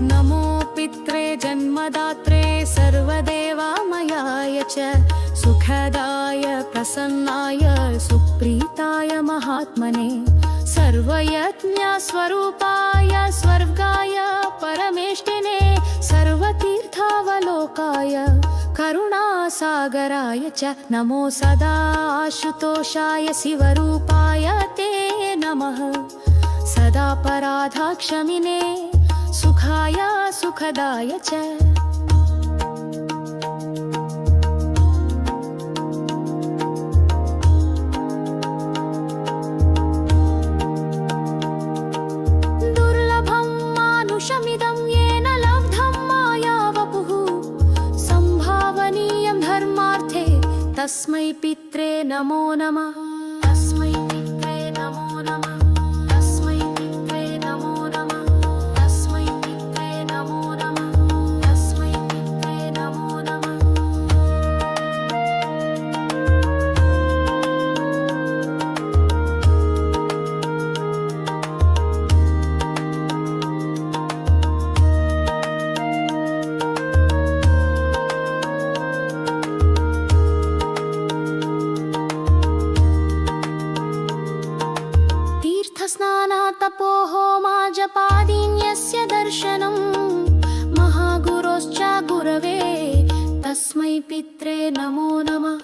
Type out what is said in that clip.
नमो पित्रे जन्मदात्रे सर्वदेवामयाय च सुखदाय प्रसन्नाय सुप्रीताय महात्मने सर्वयज्ञस्वरूपाय स्वर्गाय परमेष्टिने सर्वतीर्थावलोकाय करुणासागराय च नमो सदा आशुतोषाय शिवरूपाय ते नमः सदा సుఖాయ సుఖదాయ చ దుర్లభం మానుషమిదం ఏన లబ్ధం మాయావపుః సంభావనీయం ధర్మార్థే తస్మై పిత్రే నమో నమః तीर्थस्नानातपोः मा जपादीन्यस्य दर्शनम् महागुरोश्च गुरवे तस्मै पित्रे नमो नमः